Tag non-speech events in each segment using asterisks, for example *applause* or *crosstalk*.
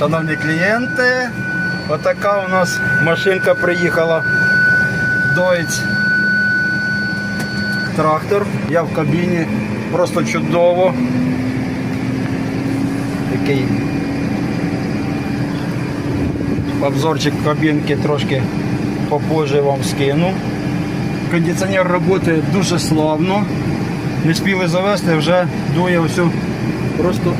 Шановні клієнти, отака у нас машинка приїхала. Дойць трактор. Я в кабіні. Просто чудово. Такий обзорчик кабінки трошки попозже вам скину. Кондиціонер працює дуже славно. Не спіли завести, вже дує усю. Просто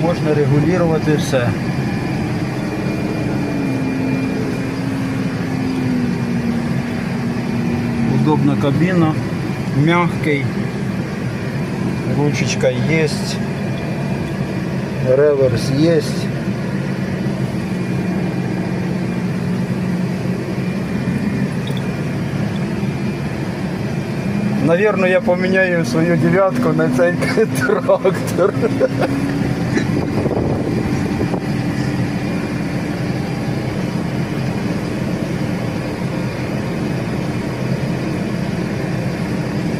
можна регулювати все. Удобна кабина, мягкий, ручечка есть, реверс есть. Наверное, я поменяю свою девятку на цей *laughs* трактор.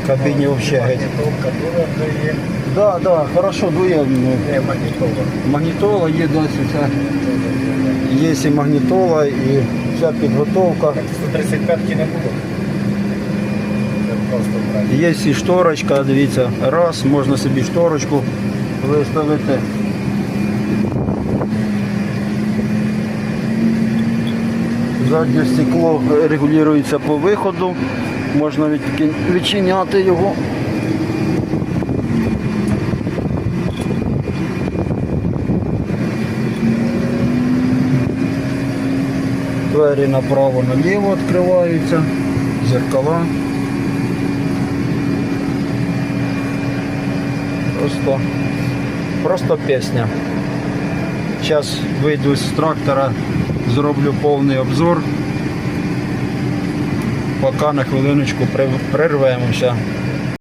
В вже є. Да, да, хорошо дує. Є магнітола. Магнітола є. Є і магнітола, і вся підготовка. 135-ки не було. Є і шторочка, дивіться, раз, можна собі шторочку виставити. Заднє стекло регулюється по виходу, можна відчиняти його. Двері направо-наліво відкриваються, зеркала. Просто, просто пісня. Зараз вийду з трактора, зроблю повний обзор. Поки на хвилиночку прервемося.